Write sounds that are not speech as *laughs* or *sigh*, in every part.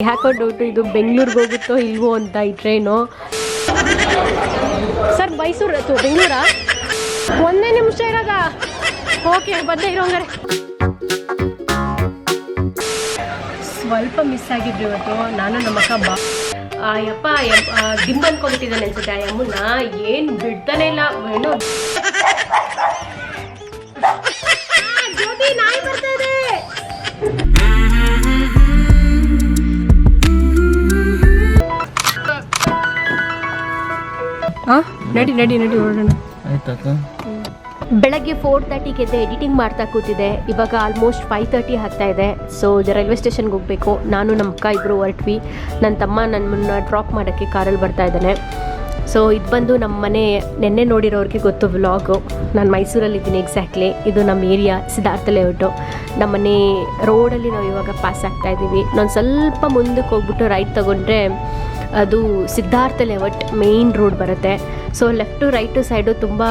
ಯಾಕೋ ಡೌಟು ಇದು ಬೆಂಗಳೂರಿಗೆ ಹೋಗುತ್ತೋ ಇಲ್ವೋ ಅಂತ ಈ ಟ್ರೈನು ಸರ್, ಮೈಸೂರು ಅಥವಾ ಬೆಂಗಳೂರಾ? ಒಂದೇ ನಿಮಿಷ ಇರೋದ ಓಕೆ ಬಂದೆ ಇರೋಂಗಾರೆ ಸ್ವಲ್ಪ ಮಿಸ್ ಆಗಿದ್ರು ಇವತ್ತು. ನಾನು ನಮ್ಮ ಅಕ್ಕ ಬಾ ಅಯ್ಯಪ್ಪ ಯಪ್ಪ ದಿಂಬ್ ಅನ್ಕೊಂಡ್ಬಿಟ್ಟಿದ್ದಾನೆ ಅನ್ಸುತ್ತೆ ಆ ಯಮ್ಮನ್ನ. ಏನು ಬಿಡ್ತಾನೆ ಇಲ್ಲ, ಏನು ನಾಯಿ ಹಾಂ? ನಡಿ ನಡಿ ನಡಿ ಹೊರಡೋಣ ಆಯ್ತಾಕ ಬೆಳಗ್ಗೆ ಫೋರ್ ತರ್ಟಿಗೆ ಎದ್ದು ಎಡಿಟಿಂಗ್ ಮಾಡ್ತಾ ಕೂತಿದೆ ಇವಾಗ ಆಲ್ಮೋಸ್ಟ್ ಫೈವ್ ತರ್ಟಿ ಆಗ್ತಾ ಇದೆ. ಸೊ ರೈಲ್ವೆ ಸ್ಟೇಷನ್ಗೆ ಹೋಗಬೇಕು. ನಾನು ನಮ್ಮ ಅಕ್ಕ ಇಬ್ಬರು ಹೊರಟ್ವಿ. ನನ್ನ ತಮ್ಮ ನನ್ನನ್ನು ಡ್ರಾಪ್ ಮಾಡೋಕ್ಕೆ ಕಾರಲ್ಲಿ ಬರ್ತಾ ಇದ್ದಾನೆ. ಸೊ ಇದು ಬಂದು ನಮ್ಮ ಮನೆ ನೆನ್ನೆ ನೋಡಿರೋರಿಗೆ ಗೊತ್ತು ವ್ಲಾಗು. ನಾನು ಮೈಸೂರಲ್ಲಿದ್ದೀನಿ ಎಕ್ಸಾಕ್ಟ್ಲಿ ಇದು ನಮ್ಮ ಏರಿಯಾ ಸಿದ್ಧಾರ್ಥ ಲೇಔಟು ನಮ್ಮ ಮನೆ ರೋಡಲ್ಲಿ ನಾವು ಇವಾಗ ಪಾಸ್ ಆಗ್ತಾ ಇದ್ದೀವಿ. ನಾನು ಸ್ವಲ್ಪ ಮುಂದಕ್ಕೆ ಹೋಗ್ಬಿಟ್ಟು ರೈಟ್ ತೊಗೊಂಡ್ರೆ ಅದು ಸಿದ್ಧಾರ್ಥ ಲೇಔಟ್ ಮೇಯ್ನ್ ರೋಡ್ ಬರುತ್ತೆ. ಸೊ ಲೆಫ್ಟು ರೈಟು ಸೈಡು ತುಂಬ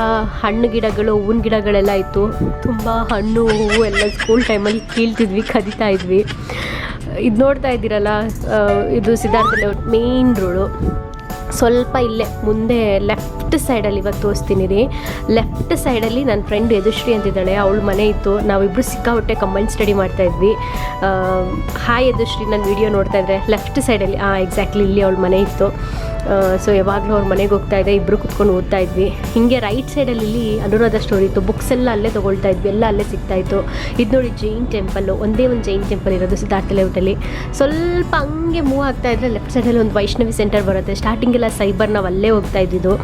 ಹಣ್ಣು ಗಿಡಗಳು, ಹೂವಿನ ಗಿಡಗಳೆಲ್ಲ ಇತ್ತು. ತುಂಬ ಹಣ್ಣು, ಹೂವು ಎಲ್ಲ ಸ್ಕೂಲ್ ಟೈಮಲ್ಲಿ ಕೀಳ್ತಿದ್ವಿ, ಕದಿತಾ ಇದ್ವಿ. ಇದು ನೋಡ್ತಾ ಇದ್ದೀರಲ್ಲ ಇದು ಸಿದ್ಧಾರ್ಥ ಲೇಔಟ್ ಮೇಯ್ನ್ ರೋಡು ಸ್ವಲ್ಪ ಇಲ್ಲೇ ಮುಂದೆ ಲೆಫ್ಟ್ ಸೈಡಲ್ಲಿ ಇವಾಗ ತೋರಿಸ್ತೀನಿ. ರೀ ಲೆಫ್ಟ್ ಸೈಡಲ್ಲಿ ನನ್ನ ಫ್ರೆಂಡ್ ಯದುಶ್ರೀ ಅಂತಿದ್ದಾಳೆ. ಅವಳ ಮನೆ ಇತ್ತು. ನಾವಿಬ್ಬರು ಸಿಕ್ಕಾಪಟ್ಟೆ ಕಂಬೈನ್ ಸ್ಟಡಿ ಮಾಡ್ತಾ ಇದ್ವಿ. ಹಾಯ್ ಯದುಶ್ರೀ ನನ್ನ ವಿಡಿಯೋ ನೋಡ್ತಾ ಇದ್ದರೆ ಲೆಫ್ಟ್ ಸೈಡಲ್ಲಿ ಹಾಂ ಎಕ್ಸಾಕ್ಟ್ಲಿ ಇಲ್ಲಿ ಅವಳ ಮನೆ ಇತ್ತು. ಸೊ ಯಾವಾಗಲೂ ಅವ್ರ ಮನೆಗೆ ಹೋಗ್ತಾ ಇದ್ದೆ ಇಬ್ಬರು ಕುತ್ಕೊಂಡು ಓದ್ತಾ ಇದ್ವಿ. ಹಿಂಗೆ ರೈಟ್ ಸೈಡಲ್ಲಿ ಅನುರಾಧ ಸ್ಟೋರಿ ಇತ್ತು. ಬುಕ್ಸ್ ಎಲ್ಲ ಅಲ್ಲೇ ತೊಗೊಳ್ತಾ ಇದ್ವಿ, ಎಲ್ಲ ಅಲ್ಲೇ ಸಿಗ್ತಾ ಇತ್ತು. ಇದು ನೋಡಿ ಜೈನ್ ಟೆಂಪಲ್ಲು ಒಂದೇ ಒಂದು ಜೈನ್ ಟೆಂಪಲ್ ಇರೋದು ಸಿದ್ಧಾರ್ಥ ಲೇಔಟಲ್ಲಿ ಸ್ವಲ್ಪ ಹಂಗೆ ಮೂವ್ ಆಗ್ತಾ ಇದ್ರೆ ಲೆಫ್ಟ್ ಸೈಡಲ್ಲಿ ಒಂದು ವೈಷ್ಣವಿ ಸೆಂಟರ್ ಬರುತ್ತೆ. ಸ್ಟಾರ್ಟಿಂಗೆಲ್ಲ ಸೈಬರ್ ನಾವು ಅಲ್ಲೇ ಹೋಗ್ತಾ ಇದ್ದಿದ್ದು.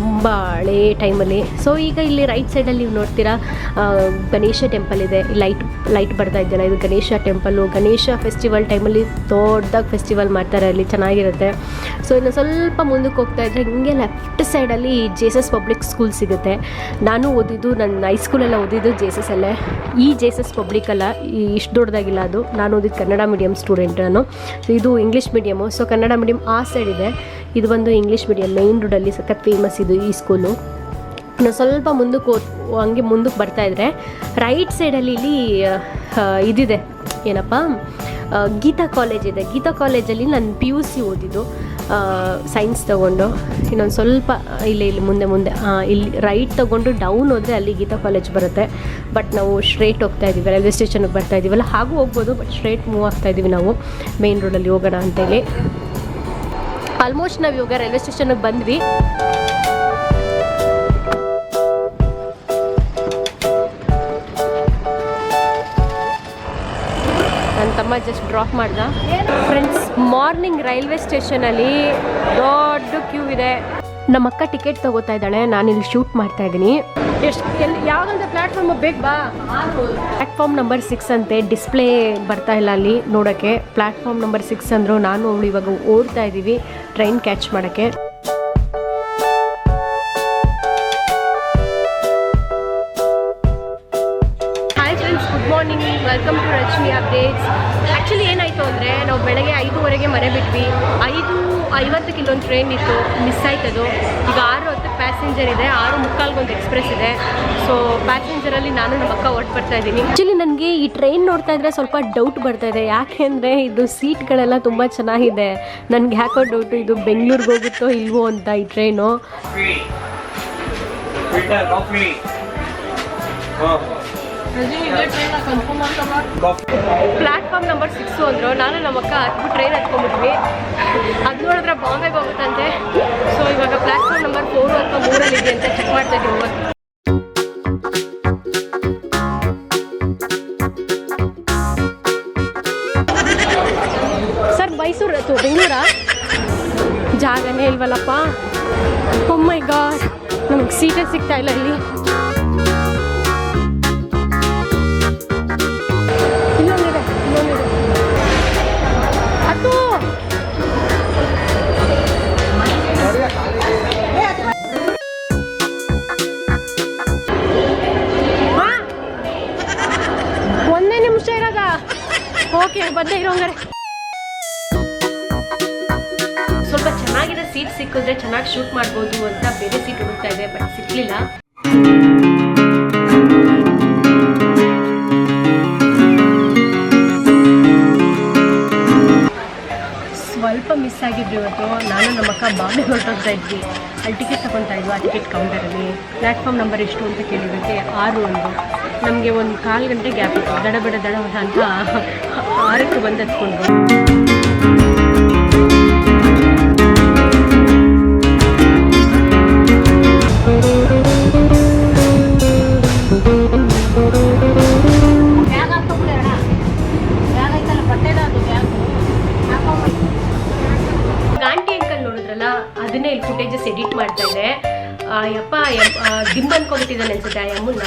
ತುಂಬ ಹಳೇ ಟೈಮಲ್ಲಿ ಸೊ ಈಗ ಇಲ್ಲಿ ರೈಟ್ ಸೈಡಲ್ಲಿ ನೀವು ನೋಡ್ತೀರಾ ಗಣೇಶ ಟೆಂಪಲ್ ಇದೆ. ಲೈಟ್ ಲೈಟ್ ಬರ್ತಾ ಇದೆಯಲ್ಲ, ಇದು ಗಣೇಶ ಟೆಂಪಲ್ಲು ಗಣೇಶ ಫೆಸ್ಟಿವಲ್ ಟೈಮಲ್ಲಿ ದೊಡ್ಡದಾಗಿ ಫೆಸ್ಟಿವಲ್ ಮಾಡ್ತಾರೆ ಅಲ್ಲಿ, ಚೆನ್ನಾಗಿರುತ್ತೆ. ಸೊ ಇನ್ನು ಸ್ವಲ್ಪ ಮುಂದಕ್ಕೆ ಹೋಗ್ತಾ ಇದ್ದರೆ ಹಿಂಗೆ ಲೆಫ್ಟ್ ಸೈಡಲ್ಲಿ ಜೇಸಸ್ ಪಬ್ಲಿಕ್ ಸ್ಕೂಲ್ ಸಿಗುತ್ತೆ. ನಾನು ಓದಿದ್ದು, ನನ್ನ ಹೈಸ್ಕೂಲೆಲ್ಲ ಓದಿದ್ದು ಜೇಸಸಲ್ಲೇ ಈ ಜೇಸಸ್ ಪಬ್ಲಿಕ್ ಅಲ್ಲ ಇಷ್ಟು ದೊಡ್ಡದಾಗಿಲ್ಲ ಅದು. ನಾನು ಓದಿದ್ದು ಕನ್ನಡ ಮೀಡಿಯಮ್ ಸ್ಟೂಡೆಂಟ್ ನಾನು. ಸೊ ಇದು English medium so Kannada medium ಆ ಸೈಡ್ ಇದೆ. ಇದು ಬಂದು ಇಂಗ್ಲೀಷ್ ಮೀಡಿಯಮ್ ಮೈನ್ ರೋಡಲ್ಲಿ ಸಖತ್ ಫೇಮಸ್ ಇದು ಈ ಸ್ಕೂಲು ನಾನು ಸ್ವಲ್ಪ ಮುಂದಕ್ಕೆ ಓದ್ ಹಂಗೆ ಮುಂದಕ್ಕೆ ಬರ್ತಾ ಇದ್ರೆ ರೈಟ್ ಸೈಡಲ್ಲಿ ಇಲ್ಲಿ ಇದಿದೆ. ಏನಪ್ಪ? ಗೀತಾ ಕಾಲೇಜ್ ಇದೆ. ಗೀತಾ ಕಾಲೇಜಲ್ಲಿ ನಾನು ಪಿ ಯು ಸಿ ಓದಿದ್ದು. ಸೈನ್ಸ್ ತೊಗೊಂಡು, ಇನ್ನೊಂದು ಸ್ವಲ್ಪ ಇಲ್ಲಿ ಇಲ್ಲಿ ಮುಂದೆ ಮುಂದೆ ಇಲ್ಲಿ ರೈಟ್ ತೊಗೊಂಡು ಡೌನ್ ಹೋದರೆ ಅಲ್ಲಿ ಗೀತಾ ಕಾಲೇಜ್ ಬರುತ್ತೆ. ಬಟ್ ನಾವು ಸ್ಟ್ರೇಟ್ ಹೋಗ್ತಾ ಇದ್ದೀವಿ ರೈಲ್ವೆ ಸ್ಟೇಷನ್ಗೆ ಬರ್ತಾ ಇದ್ದೀವಲ್ಲ ಹಾಗೂ ಹೋಗ್ಬೋದು ಬಟ್ ಸ್ಟ್ರೇಟ್ ಮೂವ್ ಆಗ್ತಾ ಇದ್ದೀವಿ ನಾವು. ಮೇನ್ ರೋಡಲ್ಲಿ ಹೋಗೋಣ ಅಂತೇಳಿ ಆಲ್ಮೋಸ್ಟ್ ನಾವು ಇವಾಗ ರೈಲ್ವೆ ಸ್ಟೇಷನ್ಗೆ ಬಂದ್ವಿ. ನನ್ನ ತಮ್ಮ ಜಸ್ಟ್ ಡ್ರಾಪ್ ಮಾಡ್ದ. ಫ್ರೆಂಡ್ಸ್ ಮಾರ್ನಿಂಗ್ ರೈಲ್ವೆ ಸ್ಟೇಷನಲ್ಲಿ ದೊಡ್ಡ ಕ್ಯೂ ಇದೆ. ನಮ್ಮ ಅಕ್ಕ ಟಿಕೆಟ್ ತಗೋತಾ ಇದ್ದಾಳೆ ನಾನು ಇಲ್ಲಿ ಶೂಟ್ ಮಾಡ್ತಾ ಇದ್ದೀನಿ. ಎಷ್ಟು ಪ್ಲ್ಯಾಟ್ಫಾರ್ಮ್ ಬೇಕು ಬಾ. ಪ್ಲ್ಯಾಟ್ಫಾರ್ಮ್ ನಂಬರ್ ಸಿಕ್ಸ್ ಅಂತೆ ಡಿಸ್ಪ್ಲೇ ಬರ್ತಾ ಇಲ್ಲ ಅಲ್ಲಿ ನೋಡೋಕ್ಕೆ. ಪ್ಲಾಟ್ಫಾರ್ಮ್ ನಂಬರ್ ಸಿಕ್ಸ್ ಅಂದರು ನಾನು ಅವಳು ಇವಾಗ ಓಡ್ತಾ ಇದ್ದೀವಿ ಟ್ರೈನ್ ಕ್ಯಾಚ್ ಮಾಡೋಕ್ಕೆ. Welcome to Rashmi updates actually ಏನಾಯಿತು ಅಂದರೆ, ನಾವು ಬೆಳಗ್ಗೆ ಐದೂವರೆಗೆ ಮನೆ ಬಿಟ್ವಿ. ಐದು ಐವತ್ತಕ್ಕೆ ಇಲ್ಲೊಂದು ಟ್ರೈನ್ ಇತ್ತು ಮಿಸ್ ಆಯ್ತದು. ಈಗ ಆರು ಹತ್ತು ಪ್ಯಾಸೆಂಜರ್ ಇದೆ, ಆರು ಮುಕ್ಕಾಲ್ಗೊಂದು ಎಕ್ಸ್ಪ್ರೆಸ್ ಇದೆ. ಸೊ ಪ್ಯಾಸೆಂಜರಲ್ಲಿ ನಾನು, ನಮ್ಮ ಅಕ್ಕ ಹೊಟ್ಟು ಬರ್ತಾ ಇದ್ದೀನಿ. ಆ್ಯಕ್ಚುಲಿ ನನಗೆ ಈ ಟ್ರೈನ್ ನೋಡ್ತಾ ಇದ್ರೆ ಸ್ವಲ್ಪ ಡೌಟ್ ಬರ್ತಾ ಇದೆ. ಯಾಕೆಂದರೆ ಇದು ಸೀಟ್ಗಳೆಲ್ಲ ತುಂಬ ಚೆನ್ನಾಗಿದೆ. ನನಗೆ ಯಾಕೋ ಡೌಟು ಇದು ಬೆಂಗಳೂರಿಗೆ ಹೋಗುತ್ತೋ ಇಲ್ವೋ ಅಂತ ಈ ಟ್ರೈನು ಪ್ಲಾಟ್ಫಾರ್ಮ್ ನಂಬರ್ ಸಿಕ್ಸು ಅಂದರು, ನಾನು ನಮ್ಮ ಅಕ್ಕ ಹತ್ತು ಟ್ರೈನ್ ಹತ್ಕೊಂಡ್ಬಿಟ್ವಿ. ಅದು ನೋಡಿದ್ರೆ ಬಾಂಬೆಗೆ ಹೋಗುತ್ತಂತೆ. ಸೊ ಇವಾಗ ಪ್ಲಾಟ್ಫಾರ್ಮ್ ನಂಬರ್ ಫೋರು ಅಥವಾ ಮೂರಲ್ಲಿ ಇದೆ ಅಂತ ಚೆಕ್ ಮಾಡ್ತಾ ಇದ್ದೀವಿ ಸರ್ ಮೈಸೂರು ಅಥವಾ ಬೆಂಗಳೂರಾ ಜಾಗನೇ ಇಲ್ವಲ್ಲಪ್ಪ. ಒಮ್ಮೈ ಗಾಡ್ ನಮಗೆ ಸೀಟೇ ಸಿಗ್ತಾ ಇಲ್ಲ ಇಲ್ಲಿ. ಬಂದೆ ಇರೋಂಗಾರೆ ಸ್ವಲ್ಪ ಚೆನ್ನಾಗಿದೆ ಸೀಟ್ ಸಿಕ್ಕಿದ್ರೆ ಚೆನ್ನಾಗಿ ಶೂಟ್ ಮಾಡ್ಬೋದು ಅಂತ ಬೇರೆ ಸೀಟ್ ಹುಡುಕ್ತಾ ಇದೆ ಬಟ್ ಸಿಕ್ಲಿಲ್ಲ. ಆಗಿದ್ರು ಇವತ್ತು ನಾನು ನಮ್ಮ ಅಕ್ಕ ಬಾಂಬೆ ಹೊರಟೋಗ್ತಾ ಇದ್ವಿ. ಅಲ್ಲಿ ಟಿಕೆಟ್ ತಗೊತಾ ಇದ್ವಿ. ಆ ಟಿಕೆಟ್ ಕೌಂಟರಲ್ಲಿ ಪ್ಲ್ಯಾಟ್ಫಾರ್ಮ್ ನಂಬರ್ ಎಷ್ಟು ಅಂತ ಕೇಳಿದ್ದಕ್ಕೆ ಆರು ಒಂದು. ನಮಗೆ ಒಂದು ಕಾಲು ಗಂಟೆ ಗ್ಯಾಪ್ ಇತ್ತು. ದಡ ಬಡ ದಡ ಅಂತ ಆರಕ್ಕೆ ಬಂದು ಹತ್ಕೊಂಡು ದಿಂಬ್ ಅನ್ಕೊಂಡ್ಬಿಟ್ಟಿದ್ದಾನೆ ಅನ್ಸುತ್ತೆ ಆ ಯಮ್ಮನ್ನ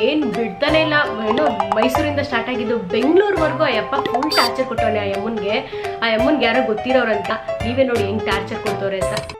ಏನು ಬಿಡ್ತಾನೆ ಇಲ್ಲ. ಏನೋ ಮೈಸೂರಿಂದ ಸ್ಟಾರ್ಟ್ ಆಗಿದ್ದು ಬೆಂಗಳೂರುವರೆಗೂ ಆ ಯಪ್ಪ ಫುಲ್ ಟಾರ್ಚರ್ ಕೊಟ್ಟವನೆ ಆ ಯಮ್ಮನ್ಗೆ ಆ ಯಮ್ಮನ್ಗೆ ಯಾರೋ ಗೊತ್ತಿರೋರಂತ ನೀವೇ ನೋಡಿ ಹೆಂಗೆ ಟಾರ್ಚರ್ ಕೊಡ್ತವ್ರೆ ಅಂತ.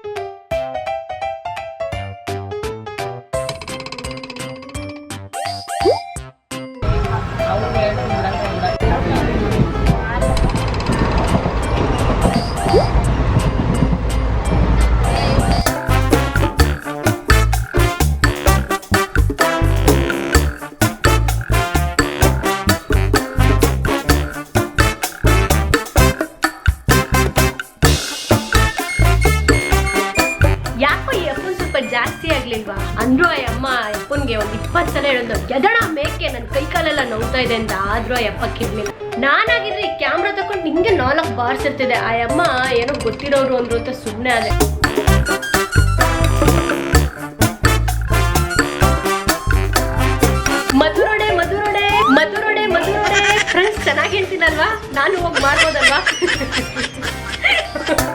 ಇಪ್ಪತ್ತು ಸಲ ಹೇಳೋದು ಎದಣ ಮೇಕೆ ನನ್ನ ಕೈ ಕಾಲೆಲ್ಲ ನೋವ್ತಾ ಇದೆ ಅಂತ ಆದ್ರೂ ಅಪ್ಪ ಕಿರ್ಲಿಲ್ಲ ನಾನಾಗಿದ್ರೆ ಈ ಕ್ಯಾಮ್ರಾ ತಕೊಂಡು ನಿಂಗೆ ನಾಲ್ಕು ಬಾರ್ಸ್ ಇರ್ತಿದೆ. ಆ ಅಮ್ಮ ಏನೋ ಗೊತ್ತಿರೋರು ಅಂದ್ರು ಅಂತ ಸುಮ್ಮನೆ ಅದೇ ಮಧುರೊಡೆ ಮಧುರೊಡೆ ಮಧುರೊಡೆ ಮಧುರೊಡೆ. ಫ್ರೆಂಡ್ಸ್ ಚೆನ್ನಾಗಿ ಹೇಳ್ತೀನಲ್ವಾ ನಾನು ಹೋಗಿ ಮಾಡ್ಬೋದಲ್ವಾ *laughs*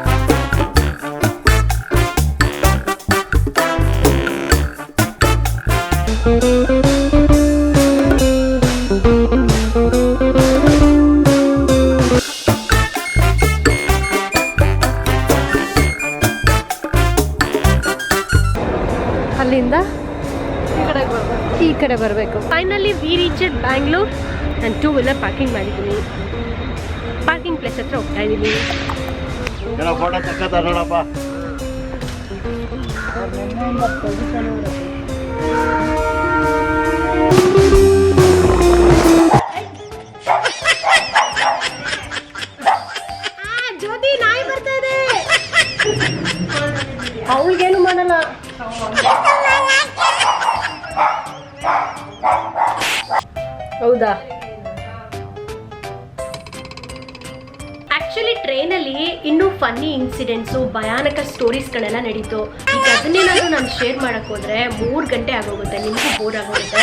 ಕಡೆ ಬರಬೇಕು ಫೈನಲಿ ವಿ ರೀಚೆಡ್ ಬ್ಯಾಂಗ್ಳೂರ್ ನಾನು ಟೂ ವೀಲರ್ ಪಾರ್ಕಿಂಗ್ ಮಾಡಿದ್ದೀನಿ ಪಾರ್ಕಿಂಗ್ ಪ್ಲೇಸ್ ಹತ್ರ ಹೋಗ್ತಾ ಇದ್ದೀನಿ ಏನೋ ಫೋಟೋ ತಕ್ಕತ್ತ ನೋಡಪ್ಪ ಜ್ಯೋತಿ ನಾಯಿ ಬರ್ತಾ ಇದೆ ಅವಳಿಗೇನು ಹೌದಾ? ಆಕ್ಚುಲಿ ಟ್ರೈನಲ್ಲಿ ಇನ್ನೂ ಫನ್ನಿ ಇನ್ಸಿಡೆಂಟ್ಸು ಭಯಾನಕ ಸ್ಟೋರೀಸ್ಗಳೆಲ್ಲ ನಡೀತು. ಈಗ ಅದನ್ನೇನಾದರೂ ನಾನು ಶೇರ್ ಮಾಡೋಕ್ಕೋದ್ರೆ ಮೂರು ಗಂಟೆ ಆಗೋಗುತ್ತೆ, ನಿಮಗೂ ಬೋರ್ ಆಗೋಗುತ್ತೆ.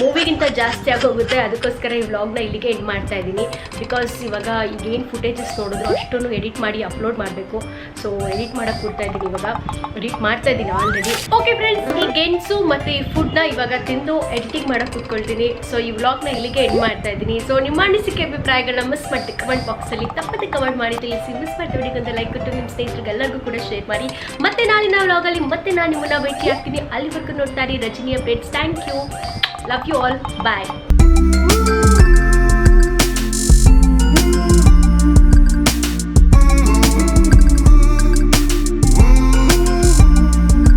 ಮೂವಿಗಿಂತ ಜಾಸ್ತಿ ಆಗೋಗುತ್ತೆ. ಅದಕ್ಕೋಸ್ಕರ ಈ ವ್ಲಾಗ್ನ ಇಲ್ಲಿಗೆ ಎಂಡ್ ಮಾಡ್ತಾ ಇದ್ದೀನಿ. ಬಿಕಾಸ್ ಇವಾಗ ಈಗ ಏನು ಫುಟೇಜಸ್ ನೋಡಿದ್ರು ಅಷ್ಟನ್ನು ಎಡಿಟ್ ಮಾಡಿ ಅಪ್ಲೋಡ್ ಮಾಡಬೇಕು. ಸೊ ಎಡಿಟ್ ಮಾಡೋಕೆ ಕೊಡ್ತಾ ಇದ್ದೀನಿ ಇವಾಗ. ಎಡಿಟ್ ಮಾಡ್ತಾ ಇದ್ದೀನಿ ಆಲ್ರೆಡಿ ಓಕೆ ಫ್ರೆಂಡ್ಸ್ ಈ ಗೆಣಸು ಮತ್ತು ಈ ಫುಡ್ನ ಇವಾಗ ತಿಂದು ಎಡಿಟಿಂಗ್ ಮಾಡಕ್ಕೆ ಕೂತ್ಕೊಳ್ತೀನಿ. ಸೊ ಈ ವ್ಲಾಗ್ನ ಇಲ್ಲಿಗೆ ಎಂಡ್ ಮಾಡ್ತಾ ಇದ್ದೀನಿ. ಸೊ ನಿಮ್ಮ ಅನಿಸಿಕೆ, ಅಭಿಪ್ರಾಯಗಳನ್ನ ಮಿಸ್ ಮಾಡಿ ಕಮೆಂಟ್ ಬಾಕ್ಸಲ್ಲಿ ತಪ್ಪದೆ ಕಮೆಂಟ್ ಮಾಡಿ. ತಿಳಿಸಿ ಮಿಸ್ ಮಾಡಿ ಅಂತ ಲೈಕ್ ಕೊಟ್ಟು ನಿಮ್ಮ ಸ್ನೇಹಿತರಿಗೆಲ್ಲರಿಗೂ ಕೂಡ ಶೇರ್ ಮಾಡಿ. ಮತ್ತೆ ನಾಳಿನ ವ್ಲಾಗಲ್ಲಿ ಮತ್ತೆ ನಾನು ನಿಮ್ಮನ್ನ ಭೇಟಿ ಆಗ್ತೀನಿ ಅಲ್ಲಿವರೆಗೂ ನೋಡ್ತಾ ಇರಿ Rajani updates thank you Love you all. Bye.